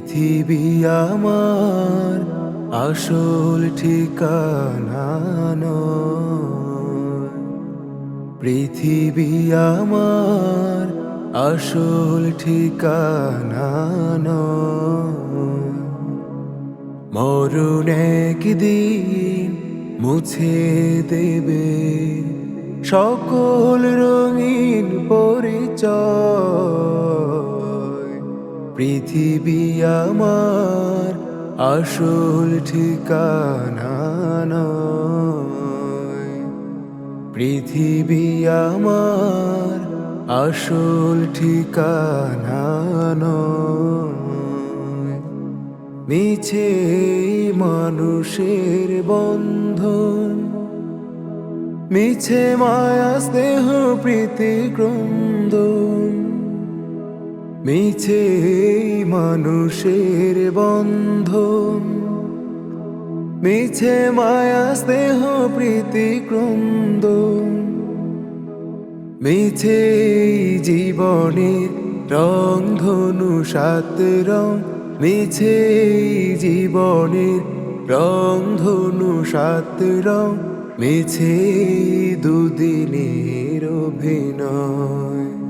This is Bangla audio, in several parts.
পৃথিবী আমার আসল ঠিকানা পৃথিবী আমার আসল ঠিকানা। মরণ একদিন মুছে দেবে সকল রঙিন পরিচয় পৃথিবী আমার আসল ঠিকানা। পৃথিবী আমার আসল ঠিকানা নয়। মিছে মানুষের বন্ধন, মিছে মায়া স্নেহ প্রীতি ক্রন্দন মিছে মানুষের বন্ধন, মিছে মায়া, স্নেহ, প্রীতি, ক্রন্দন, মিছে জীবনের রং, ধনু, সাত রং, মিছে জীবনের রং, ধনু, সাত রং, মিছে দুদিনের অভিনয়।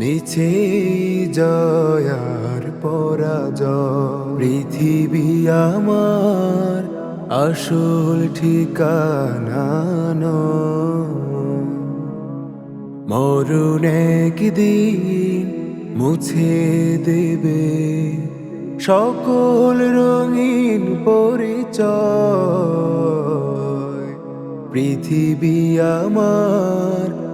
এই জয়ার পরাজয়। পৃথিবী আমার আসল ঠিকানা। মরণ একদিন মুছে দেবে। সকল রঙিন পরিচয়। পৃথিবী আমার